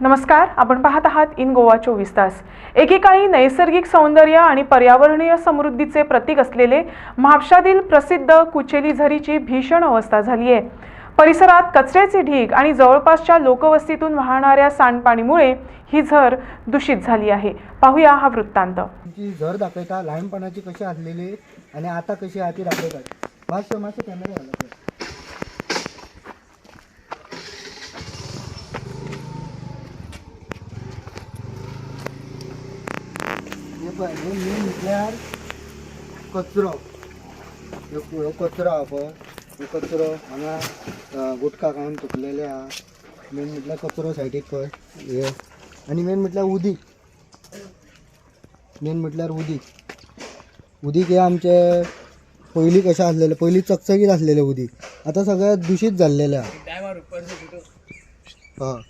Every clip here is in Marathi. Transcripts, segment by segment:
नमस्कार आपण पाहत आहात इन गोवा चोवीस तास. एकेकाळी नैसर्गिक सौंदर्य आणि पर्यावरणीय समृद्धीचे प्रतीक असलेले म्हापशातील प्रसिद्ध कुचेली झरीची भीषण अवस्था झाली आहे परिसरात कचऱ्याचे ढीग आणि जवळपासच्या लोकवस्तीतून वाहणाऱ्या सांडपाणीमुळे ही झर दूषित झाली आहे. पाहूया हा वृत्तांत. तुमची झर दाखयता लहानपणाची कशी आणि आता कशी आहे ती कॅमेरा घाला सर. हे पळय, हे मेन म्हटल्यार कचरो. ह्यो कचरो आहा पळय. ह्यो कचरो हांगा गुटखा खावन तुटलेले आहा. मेन म्हटल्यार कचरो सायडीक पळय. हे. आनी मेन म्हटल्यार उदीक. मेन म्हटल्यार उदीक. उदीक हे आमचे पयलीं कशें आसलेलें पयलीं चकचकीत आसलेलें उदीक. आतां सगळें दुशीत जाल्लेलें आहा. हय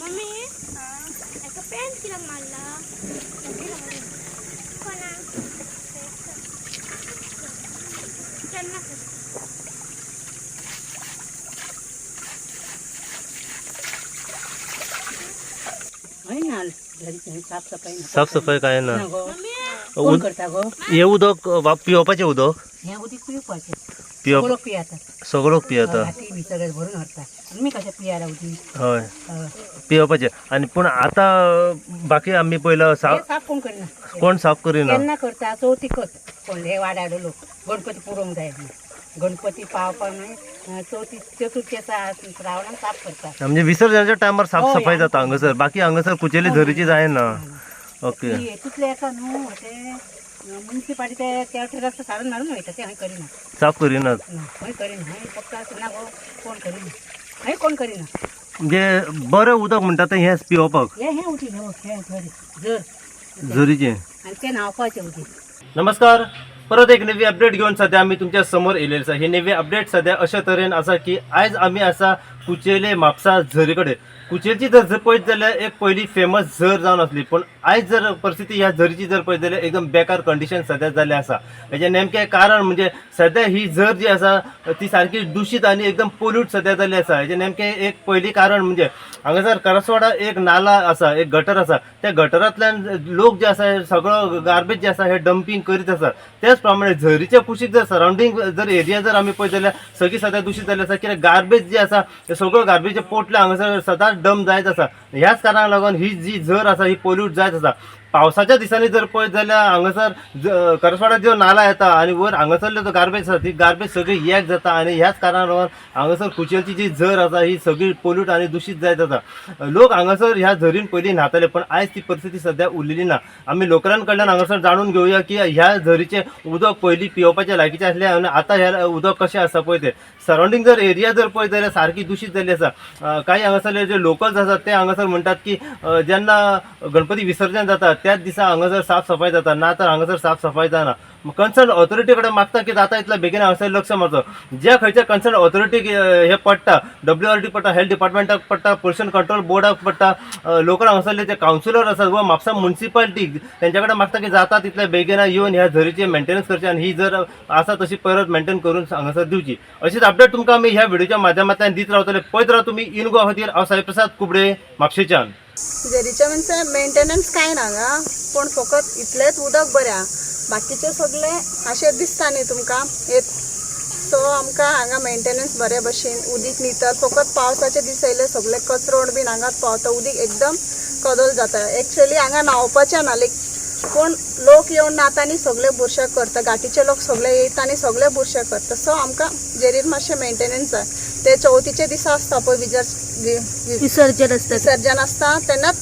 मम्मी एका पॅन्ट कित्याक मारला कोणाक केन्ना ना घरी साफसफाई ना साफसफाई काय ना ना गो कोण उद- करता गो. हे उदक वा- पिवपाचें उदक. हें उदीक पिवपाचें पिवप सगळो लोक पियता हाती बी सगळे भरून हाडटा आमी कशें पियाला उदीक हय. पिवपाचें आनी पूण आतां बाकी आमी पयलो हें साफ साफ कोण करना कोण साफ करिना करता चवथीकच हे वाड्यालो लोक. गणपती पुरोवंक जाय. गणपती पावपा न्हय चवथी चतुर्थी आसा श्रावणान साफ करता म्हणजे विसर्जनाच्या टायमार साफसफाई हय, जाता हांगासर बाकी हांगासर कुचेली झरीची जायना ओके. येता न्हू ते म्युन्सिपालिटी ते मारून वयता ते करिना. साफ करिनात करिना. फक्त ना गो कोण करिना? हांवें कोण करिना? म्हणजे बरें उदक म्हणटा तें हेंच पिवपाक हे हे उठी न्हू हे झरी जर. झरीचें आनी ते न्हावपाचें उदी नमस्कार. परत एक नवी अपडेट घेऊन सध्या आम्ही तुमच्यासमोर येयलेले आसा नवी अपडेट सध्या अशा तरेन आसा की आयज आमी आसा कुचेले म्हापसा झरी कडेन कुचेलची जर जर पळयत जाल्यार एक पयली फेमस झर जावन आसली पूण आयज जर परिस्थिती ह्या झरीची जर पळयत जाल्यार एकदम बेकार कंडिशन सध्या जाल्लें आसा हेजें म्हणजे नेमकें कारण म्हणजे सध्या ही झर जी आसा ती सारकी दुशीत आनी एकदम पोल्यूट सध्या जाल्ली आसा हेजें म्हणजे नेमकें एक पयलीं कारण म्हणजे हांगासर करसवाडा एक नाला आसा एक गटर आसा त्या गटरांतल्यान लोक जे आसा सगळो गार्बेज जे आसा हे डंपिंग करीत आसा त्याच प्रमाणे झरीच्या कुशीक जर सरावंडींग जर एरिया जर आमी पळयत जाल्यार सगळी सध्या दूषित जाल्ली आसा कित्याक गार्बेज जे आसा ते सगळो गार्बेज पोटल्या हांगासर सदांच डंप जायत आसा ह्याच कारणाक लागून ही जी झर आसा ही पोल्यूट जायत आसा पावसाच्या दिसांनी जर पळयत जाल्यार हांगासर करसवाडा जो नाला येता आनी वयर हांगासरले जो गार्बेज आसा ती गार्बेज सगळी एक जाता आनी ह्याच कारणाक लागून हांगासर कुचेलची जी झर आसा ही सगळी पोल्यूट आनी दूषित जायत आसा लोक हांगासर ह्या झरीन पयलीं न्हाताले पण आयज ती परिस्थिती सध्या उरलेली ना. आमी लोकां कडल्यान हांगासर जाणून घेवया की ह्या झरीचे उदक पयलीं पिवपाचे लायकीचे आसलें आनी आतां ह्या उदक कशें आसा पळय तें सरावंडींग जर एरिया जर पळयत जाल्यार सारकी दूषित जाल्ली आसा कांय काही हांगासरले जे लोकल्स आसात ते हांगासर म्हणटात की जेन्ना गणपती विसर्जन जातात त्याच दिसा हांगासर साफ सफाई जाता ना तर हांगासर साफ सफाई जाना कन्सर्न ऑथॉरिटी कडेन मागता की जाता इतल्या बेगीन हांगासर लक्ष मारचो ज्या खंयच्या कन्सर्न ऑथॉरिटीक हे पडटा डब्ल्यू आर टी पडटा हेल्थ डिपार्टमेंटाक पडटा पोल्युशन कंट्रोल बोर्डाक पडटा लोकल हांगासरले जे कावन्सिलर आसात वा म्हापसा म्युन्सिपालिटी तेंच्या कडेन मागता की जाता तितल्या बेगीन येवन ह्या झरीची मेंटेनन्स करची आनी ही जर आसा तशी परत मेंटेन करून हांगासर दिवची अशीच अपडेट तुमकां आमी ह्या व्हिडिओच्या माध्यमांतल्यान दीत रावतले पळयत राव तुमी इन गोवा खातीर हांव साई प्रसाद कुबडे म्हापशेच्यान झरीचे म्हणजे मेंटेनन्स काय ना गा? पण फकत इतलेच उदक बरें हा बाकीचे सगळे अशें दिसता न्ही तुमकां. येत. सो आमकां हांगा मेंटेनन्स बरे भशेन उदीक न्हिदतात फकत पावसाचे दीस येयले सगळे कचरोड बीन हांगाच पावता. उदीक एकदम कदल जाता. एक्चुअली हांगा न्हांवपाचें ना लायक कोण लोक येवन न्हातानी सगळे बुरशे करता. घाटीचे लोक सगळे येता आनी सगळे बुरशे करता. सो आमकां जेरीर मातशें मेंटेनन्स जाय ते चवथीचे दिसा आसता पळय विजर विसर्जन असतं. विसर्जन आसता तेन्नाच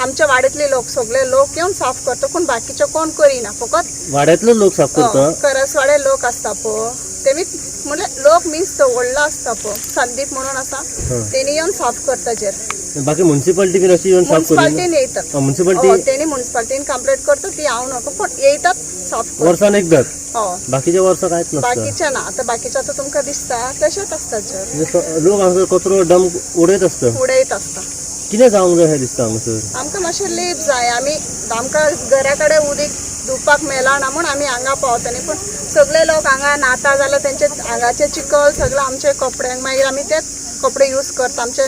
आमच्या वाड्यातले लोक सगळे लोक येवन साफ करता पूण बाकीचे कोण करिना फकत वाड्यातलो लोक साफ करसवाडे लोक आसता पळय तेमी म्हणजे लोक मीन्स तो व्हडलो आसता पळय संदीप म्हणून आसा तेणी येवन साफ करता जेर. बाकी म्युन्सिपालिटी बीन अशी येऊन साफ म्युन्सिपाल्टीन येतात म्युन्सिपालिटी तेणी म्युन्सिपाल्टीन कंप्लेंट करता ती हांव नको पण येतात साफ करता वर्सान एकदाच? हो. बाकीच्या वर्सा कांयच नसतं. बाकीचे ना आता बाकीचे आता तुमकां दिसता तशेंच आसता जर. म्हणजे स- लोक हांगासर कचरो डंप उडयत असतं. उडयत आसता कितें जावंक जाय दिसता हांगासर आमकां मातशें लेप जाय. आमी आमकां घरा कडेन उदीक धुवपाक मेळना ना म्हूण आमी हांगा पावतली पूण सगळे लोक हांगा न्हाता जाल्यार तेंचे आंगाचे चिकल सगळे आमचे कपड्यांक मागीर आमी तेच कपडे यूज करता. आमचे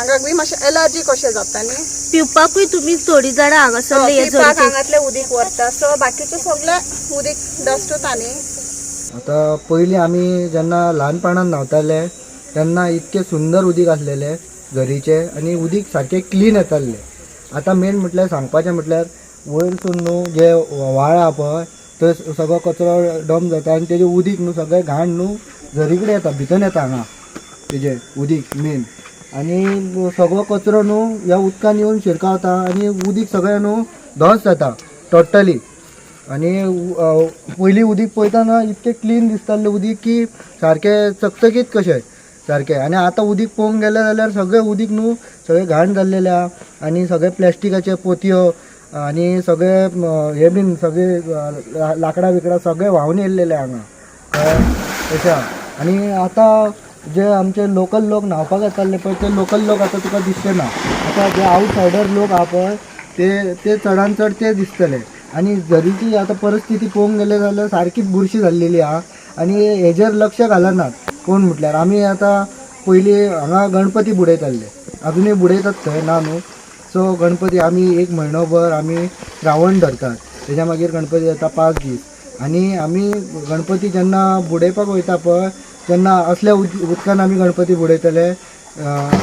आंगाक बी मातशें एलर्जी कशें जाता न्ही पिवपाकूय तुम्ही थोडी झाडां हांगासर हे पिवपाक हांगातलें उदीक व्हरता. सो बाकीचें सगळें उदीक डस्ट वता न्ही आता पयलीं आमी जेन्ना ल्हानपणान न्हावताले तेन्ना इतके सुंदर उदीक आसलेले झरीचे आनी उदीक सारकें क्लीन येताले. आतां मेन म्हटल्यार सांगपाचें म्हटल्यार वयरसून न्हू जे व्हाळ आहा पळय थंय सगळो कचरो डम जाता आनी तेजें उदीक न्हू सगळें घाण न्हू झरी कडेन येता भितर येता हांगा तेजें उदीक मेन आनी सगळो कचरो न्हू ह्या उदकान येवन शिरकावता आनी उदीक सगळें न्हू धस जाता टोटली आनी पयलीं उदीक पळयतना इतकें क्लीन दिसतालें उदीक की सारकें चकचकीत कशें. सारकें आनी आतां उदीक पळोवंक गेलें जाल्यार सगळें उदीक न्हू सगळें घाण जाल्लेलें आहा आनी सगळे प्लॅस्टिकाचे पोतयो आनी सगळे हे बीन सगळे लाकडा ला- सगळे बिकडां सगळें व्हांवन येयल्लेले हांगा कळ्ळें? तशें आनी आतां जे आमचे लोकल लोक न्हावपाक येताले पळय ते लोकल लोक आतां तुका दिसचे ना. आतां जे आवटसायडर लोक आहा पळय ते ते चडान चड ते दिसतले. आनी जरीची आतां परिस्थिती पळोवंक गेले जाल्यार सारकीच बुरशी जाल्लेली आहा. आनी हेजेर लक्ष घालनात कोण म्हटल्यार. आमी आतां पयलीं हांगा गणपती बुडयताले. अजुनूय बुडयतात थंय ना न्हू. सो गणपती आमी एक म्हयनोभर आमी रावण धरतात. तेज्या मागीर गणपती जाता पांच दीस आनी आमी गणपती जेन्ना बुडयपाक वयता पळय तेन्ना असल्या उद उदकान आमी गणपती बुडयतले.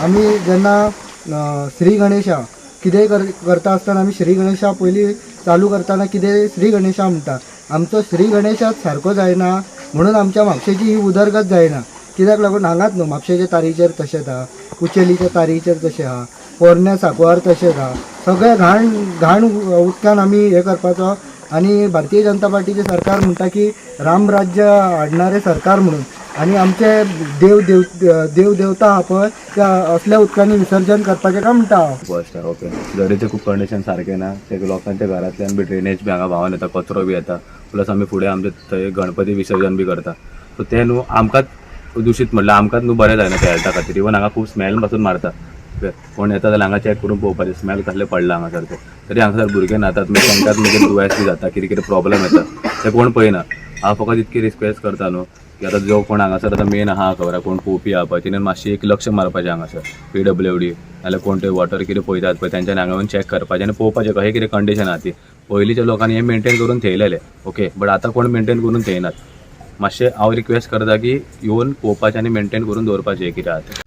आमी जेन्ना श्री गणेशा कितेंय कर करता आसतना आमी श्री गणेशा पयलीं चालू करताना कितें श्री गणेशा म्हणटा. आमचो श्री गणेशाच सारको जायना म्हणून आमच्या म्हापशेची ही उदरगत जायना. कित्याक लागून हांगाच न्हू म्हापशेच्या तारीचेर तशेंच आहा कुचेलीच्या तारीचेर तशें आहा पोरण्या साकवार तशेंच आहा सगळें घाण घाण उदकान आमी हें करपाचो. आनी भारतीय जनता पार्टीचे सरकार म्हणटा की राम राज्य हाडणारें सरकार म्हणून. आनी आमचे देव देव देव देवता आहा पळय त्या असल्या उदकांनी विसर्जन करपाचें काय म्हणटा हांव. First okay. झरीचे खूप कंडिशन सारखे ना. ते लोकांच्या घरांतल्यान बी ड्रेनेज बी हांगा व्हांवन येता कचरो बी येता. प्लस आमी फुडें आमचे थंय गणपती विसर्जन बी करता. सो ते न्हू आमकांच दूषित म्हणल्यार आमकांच न्हू बरें जायना त्या हेल्था खातीर. इवन हांगा खूब स्मेल पासून मारता. कोण येता जाल्यार हांगा चॅक करून पळोवपाचें स्मेल कसलें पडला हांगासर ते तरी हांगासर भुरगे न्हातात मागीर तांकांच मागीर दुयेंस बी जाता. कितें कितें प्रॉब्लम येता ते कोण पळयना हांव फकत इतकी रिक्वेस्ट करता न्हू की आतां जो कोण हांगासर आतां मेन आहा खबर कोण पोवपी आहा पळय तिणें मातशी एक लक्ष मारपाचें हांगासर पी डब्ल्यू डी नाल्यार कोण ते वॉटर कितें पळयतात पळय तेंच्यानी हांगा येवन चॅक करपाचें आनी पळोवपाचें कशें कितें कंडिशन आहा ती. पयलींच्या लोकांनी हें मेनटेन करून थेयलेलें ओके बट आतां कोण मेनटेन करून थेयनात मातशें हांव रिक्वेस्ट करता की येवन पळोवपाचें आनी मेनटेन करून दवरपाचें कितें आहा? तें